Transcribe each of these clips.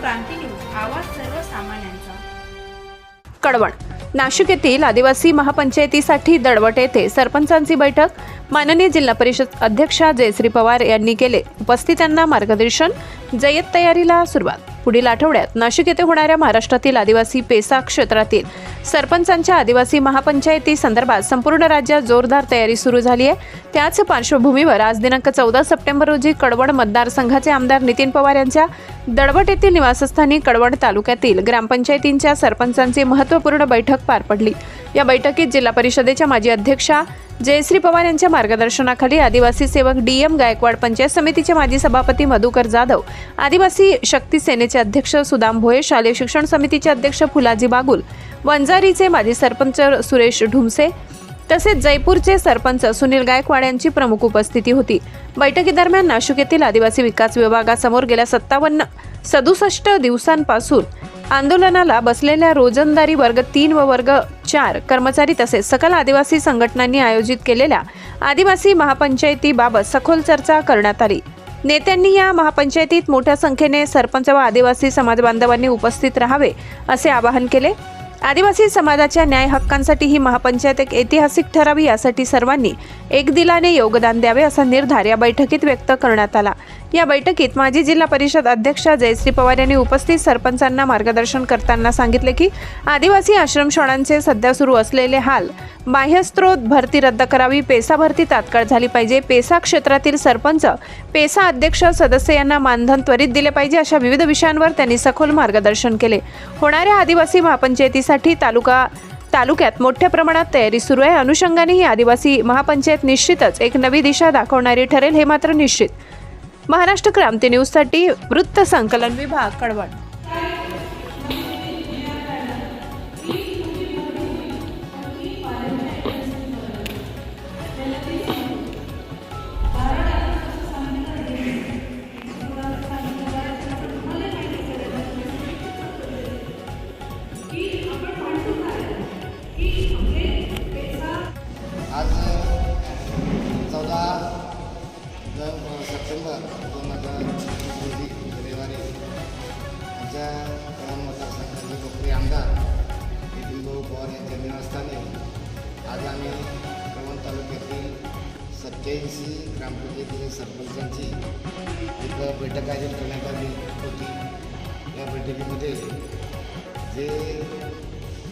क्रांती news आवाज सर्वसामान्यांचा. कडवण. नाशिक येथील आदिवासी महापंचायतीसाठी दडवट येथे सरपंचांची बैठक. माननीय जिल्हा परिषद अध्यक्षा जयश्री पवार यांनी केले. उपस्थितांना मार्गदर्शन. जय्यत तयारीला सुरुवात. पुढील आठवड्यात नाशिक येथे होणाऱ्या महाराष्ट्रातील आदिवासी पेसा क्षेत्रातील सरपंचांच्या आदिवासी महापंचायती संदर्भात संपूर्ण राज्यात जोरदार तयारी सुरू झाली आहे. त्याच पार्श्वभूमीवर आज दिनांक चौदा सप्टेंबर रोजी कडवण मतदारसंघाचे आमदार नितीन पवार यांच्या दडवट येथील निवासस्थानी कडवण तालुक्यातील ग्रामपंचायतींच्या सरपंचांची महत्त्वपूर्ण बैठक पार पडली. या बैठकीत जिल्हा परिषदेच्या माजी अध्यक्षा जयश्री पवार यांच्या मार्गदर्शनाखाली आदिवासी सेवक डी एम गायकवाड पंचायत समितीचे माजी सभापती मधुकर जाधव आदिवासी शक्ती सेनेचे अध्यक्ष सुदाम भोये शालेय शिक्षण समितीचे अध्यक्ष फुलाजी बागुल वंजारीचे माजी सरपंच सुरेश ढुमसे तसेच जयपूरचे सरपंच सुनील गायकवाड यांची प्रमुख उपस्थिती होती. बैठकीदरम्यान नाशिक येथील आदिवासी विकास विभागासमोर गेल्या सत्तावन्न सदुसष्ट दिवसांपासून आंदोलनाला बसलेल्या रोजंदारी वर्ग तीन व वर्ग चार कर्मचारी तसेच सकल आदिवासी संघटनांनी आयोजित केलेल्या आदिवासी महापंचायतीबाबत सखोल चर्चा करण्यात आली. नेत्यांनी या महापंचायतीत मोठ्या संख्येने सरपंच व आदिवासी समाजबांधवांनी उपस्थित राहावे असे आवाहन केले. आदिवासी समाजाच्या न्याय हक्कांसाठी ही महापंचायत एक ऐतिहासिक ठरावी यासाठी सर्वांनी एक दिलाने योगदान द्यावे असा निर्धार या बैठकीत व्यक्त करण्यात आला. या बैठकीत माजी जिल्हा परिषद अध्यक्षा जयश्री पवार यांनी उपस्थित सरपंचांना मार्गदर्शन करताना सांगितले की आदिवासी आश्रमशाळांचे सध्या सुरू असलेले हाल बाह्यस्त्रोत भरती रद्द करावी. पेसा भरती तात्काळ झाली पाहिजे. पेसा क्षेत्रातील सरपंच पेसा अध्यक्ष सदस्य यांना मानधन त्वरित दिले पाहिजे अशा विविध विषयांवर त्यांनी सखोल मार्गदर्शन केले. होणाऱ्या आदिवासी महापंचायतीसाठी तालुका तालुक्यात मोठ्या प्रमाणात तयारी सुरू आहे. अनुषंगाने ही आदिवासी महापंचायत निश्चितच एक नवी दिशा दाखवणारी ठरेल हे मात्र निश्चित. महाराष्ट्र क्रांती न्यूजसाठी वृत्त संकलन विभाग कळवण सप्टेंबर दोन हजार रोजी रविवारी आमच्या कळम मतदारसंघाचे लोकप्रिय आमदार नितीन भाऊ पवार यांच्या निवासस्थानी आज आम्ही कळवण तालुक्यातील सत्याऐंशी ग्रामपंचायतीच्या सरपंचांची एक बैठक आयोजित करण्यात आली होती या बैठकीमध्ये जे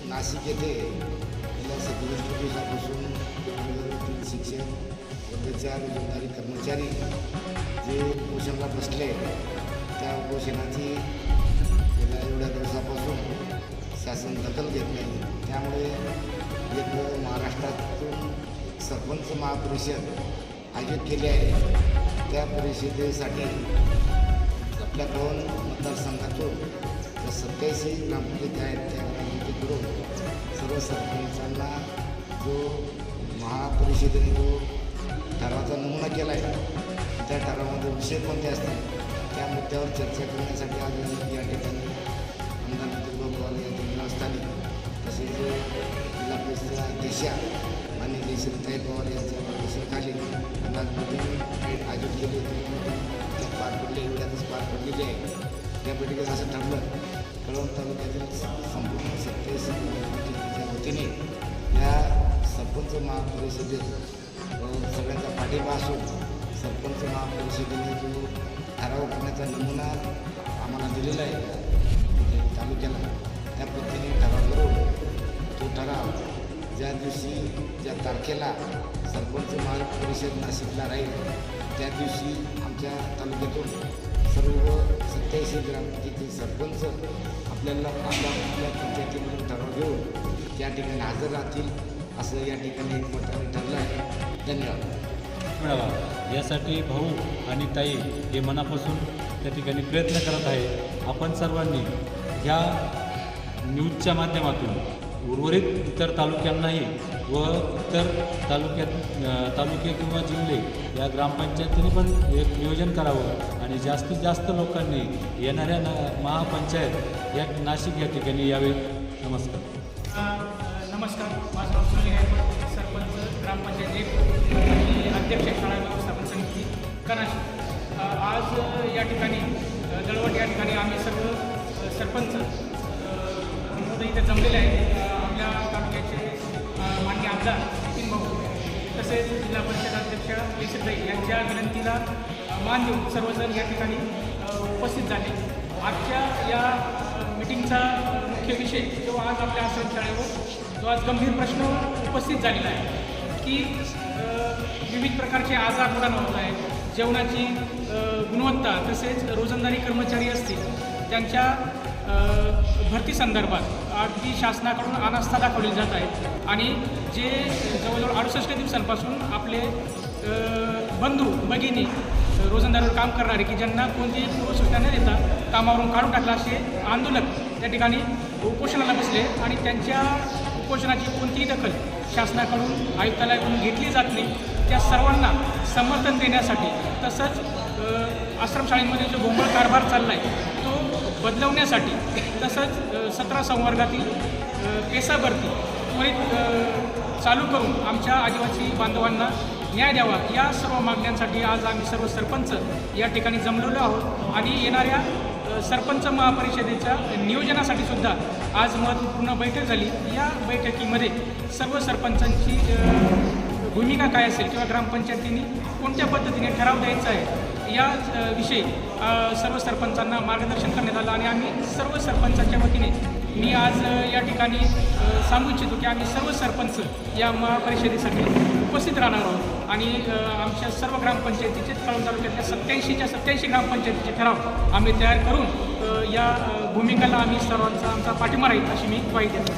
नाशिक येथे गेल्या सदुसष्ट दिवसापासून वेगवेगळ्या शिक्षक वर्गचार कर्मचारी जे उपोषणाला बसले त्या उपोषणाची गेल्या एवढ्या दिवसापासून शासन दखल घेत नाही. त्यामुळे एक महाराष्ट्रातून सरपंच महापरिषद आयोजित केली आहे. त्या परिषदेसाठी आपल्या दोन मतदारसंघातून ज्या सत्याऐंशी ग्रामपंचायती आहेत त्या ग्रामपंचायतीकडून सर्व सरपंचांना जो महापरिषदेने जो ठरावाचा नमुना केला आहे. त्या ठरावामध्ये विषय कोणते असतील त्या मुद्द्यावर चर्चा करण्यासाठी आज या ठिकाणी आमदार नितीन पवार यांच्या निवासस्थानी तसेच जिल्हा परिषदेच्या अध्यक्षा आणि जयश्रीताई पवार यांच्या मार्गदर्शनाखाली आम्ही आज मीटिंग आयोजित केली होती. पार पडली एवढ्यातच पार पडलेली आहे. त्या बैठकीत असं ठरलं कळवण तालुक्यातील संपूर्ण सत्तावीस वतीने या सरपंच महापरिषदेत सगळ्यांचा पाठिंबा असून सरपंच महापरिषदेने जो ठराव करण्याचा नमुना आम्हाला दिलेला आहे. म्हणजे तालुक्याला त्या पद्धतीने ठराव करून तो ठराव ज्या दिवशी ज्या तारखेला सरपंच महापरिषद नाशिकला राहील त्या दिवशी आमच्या तालुक्यातून सर्व सत्याऐंशी ग्रामपंचायती सरपंच आपल्याला आपल्या आपल्या पंचायतीमधून ठराव घेऊन त्या ठिकाणी हजर राहतील. असं या ठिकाणी एकमताने ठरलं आहे. धन्यवाद. मिळावा. यासाठी भाऊ आणि ताई हे मनापासून त्या ठिकाणी प्रयत्न करत आहे. आपण सर्वांनी ह्या न्यूजच्या माध्यमातून उर्वरित इतर तालुक्यांनाही व इतर तालुक्यात तालुके किंवा जिल्हे या ग्रामपंचायतीने पण एक नियोजन करावं आणि जास्तीत जास्त लोकांनी येणाऱ्या ना महापंचायत या नाशिक या ठिकाणी यावे. नमस्कार. नमस्कार. माझं नाव सुनील गायकवाड सरपंच ग्रामपंचायत एक आणि अध्यक्ष शाळा व्यवस्थापन समिती कनाशी आज या ठिकाणी दळवट या ठिकाणी आम्ही सर्व सरपंच महोदय इथे जमलेले आहेत. आपल्या तालुक्याचे मान्य आमदार नितीन भाऊ तसेच जिल्हा परिषद अध्यक्ष येसरबाई यांच्या विनंतीला मान देऊन सर्वजण या ठिकाणी उपस्थित झाले. आजच्या या मिटिंगचा मुख्य विषय जो आज आपल्या आश्रमशाळेवर जो आज गंभीर प्रश्न उपस्थित झालेला आहे की विविध प्रकारचे आजार मुलांना होत आहेत. जेवणाची गुणवत्ता तसेच रोजंदारी कर्मचारी असतील त्यांच्या भरती संदर्भात अगदी शासनाकडून अनास्था दाखवली जात आहे आणि जे जवळजवळ अडुसष्ट दिवसांपासून आपले बंधू भगिनी रोजंदारीवर काम करणारे की ज्यांना कोणतीही पूर्वसूचना न देता कामावरून काढून टाकला असे आंदोलक त्या ठिकाणी उपोषणाला बसले आणि त्यांच्या उपोषणाची कोणतीही दखल शासनाकडून आयुक्तालयाकडून घेतली जात नाही. त्या सर्वांना समर्थन देण्यासाठी तसंच आश्रमशाळेमध्ये जो बोंबळ कारभार चालला आहे तो बदलवण्यासाठी तसंच सतरा संवर्गातील अ, पेसा भरती त्वरित चालू करून आमच्या आदिवासी बांधवांना न्याय द्यावा. या सर्व मागण्यांसाठी आज आम्ही सर्व सरपंच या ठिकाणी जमलेलो आहोत आणि येणाऱ्या सरपंच महापरिषदेच्या नियोजनासाठी सुद्धा आज महत्त्वपूर्ण बैठक झाली. या बैठकीमध्ये सर्व सरपंचांची भूमिका काय असेल किंवा ग्रामपंचायतीने कोणत्या पद्धतीने ठराव द्यायचा आहे या विषयी सर्व सरपंचांना मार्गदर्शन करण्यात आलं आणि आम्ही सर्व सरपंचांच्या वतीने मी आज या ठिकाणी सांगू इच्छितो की आम्ही सर्व सरपंच या महापरिषदेसाठी उपस्थित राहणार आहोत. आणि आमच्या सर्व ग्रामपंचायतीचे कळवण तालुक्यातल्या सत्याऐंशीच्या सत्याऐंशी ग्रामपंचायतीचे ठराव आम्ही तयार करून या भूमिकेला आम्ही सर्वांचा आमचा पाठिंबा राहील अशी मी ग्वाही देतो.